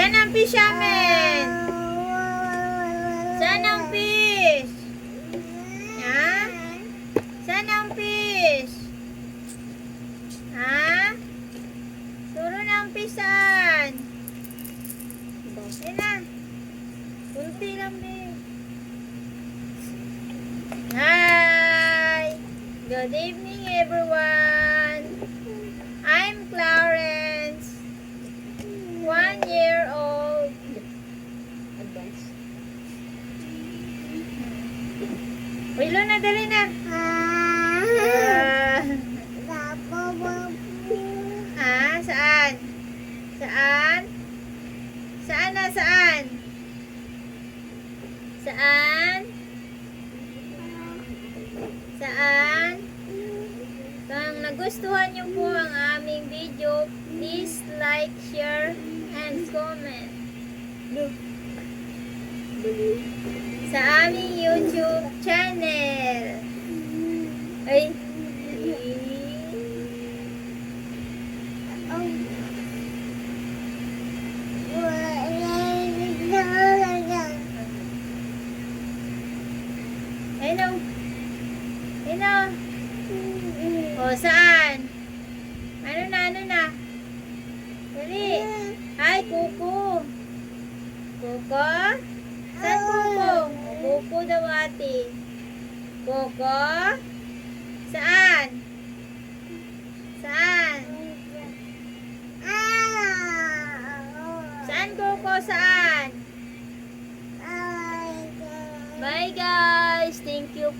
Saan ang fish namin? Saan ang fish? Ha? Saan ang fish? Ha? Turo na ang fish saan? Ayun na. Kunti lang din. Hi! Good evening everyone! I'm Clarence. Uy, Luna, dali na. Ah, ah, saan? Saan? Saan na, saan? Saan? Saan? Kung nagustuhan niyo po ang aming video, please like, share, and comment. Sa aming YouTube channel. Hello. Hello. O, saan? Ano na, ano na? Dali. Mm-hmm. Ay, kuko. Kuko? Saan ah. kuko? O, kuko daw ate. Kuko? Saan? Saan? Ah. Saan kuko? Saan? Ah. Bye guys. Thank you